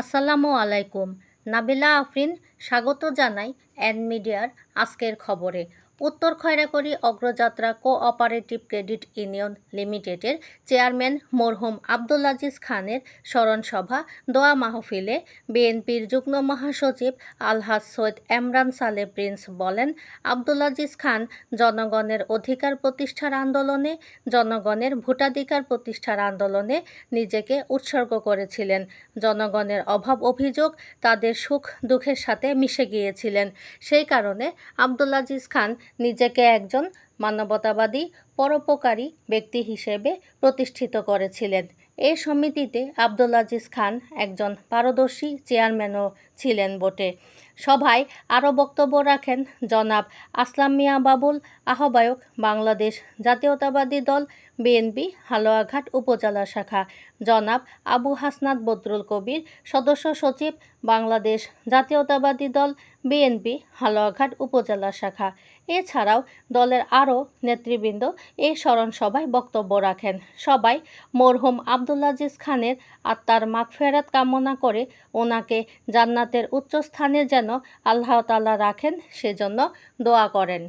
আসসালামু আলাইকুম। নাবিলা আফরিন স্বাগত জানাই এন মিডিয়ার আজকের খবরে। উত্তর Khoyrakori Agrajatra cooperative credit union লিমিটেডের চেয়ারম্যান মরহুম আব্দুল আজিজ খানের স্মরণসভা দোয়া মাহফিলে বিএনপির যুগ্ম মহাসচিব আলহাজ সৈয়দ এমরান সালে প্রিন্স বলেন, আব্দুল আজিজ খান জনগণের অধিকার প্রতিষ্ঠার আন্দোলনে, জনগণের ভোটাধিকার প্রতিষ্ঠার আন্দোলনে নিজেকে উৎসর্গ করেছিলেন। জনগণের অভাব অভিযোগ, তাদের সুখ দুঃখের সাথে মিশে গিয়েছিলেন। সেই কারণে আব্দুল আজিজ খান নিজেকে একজন মানবতাবাদী, পরোপকারী ব্যক্তি হিসেবে প্রতিষ্ঠিত করেছিলেন। এই সমিতিতে আব্দুল আজিজ খান একজন পারদর্শী চেয়ারম্যানও ছিলেন বটে। সভায় আরও বক্তব্য রাখেন জনাব আসলাম মিয়া বাবুল, আহ্বায়ক বাংলাদেশ জাতীয়তাবাদী দল বিএনপি, হালুয়াঘাট উপজেলা শাখা। জনাব আবু হাসনাত বদরুল কবির, সদস্য সচিব, বাংলাদেশ জাতীয়তাবাদী দল, বিএনপি, হালুয়াঘাট উপজেলা শাখা। এছাড়াও দলের আরও নেতৃবৃন্দ এই স্মরণ সভায় বক্তব্য রাখেন। সবাই মরহুম আব্দুল খানের আত্মার মাগফেরাত কামনা করে ওনাকে জান্নাতের উচ্চস্থানে যেন আল্লাহ তাআলা রাখেন, সেজন্য দোয়া করেন।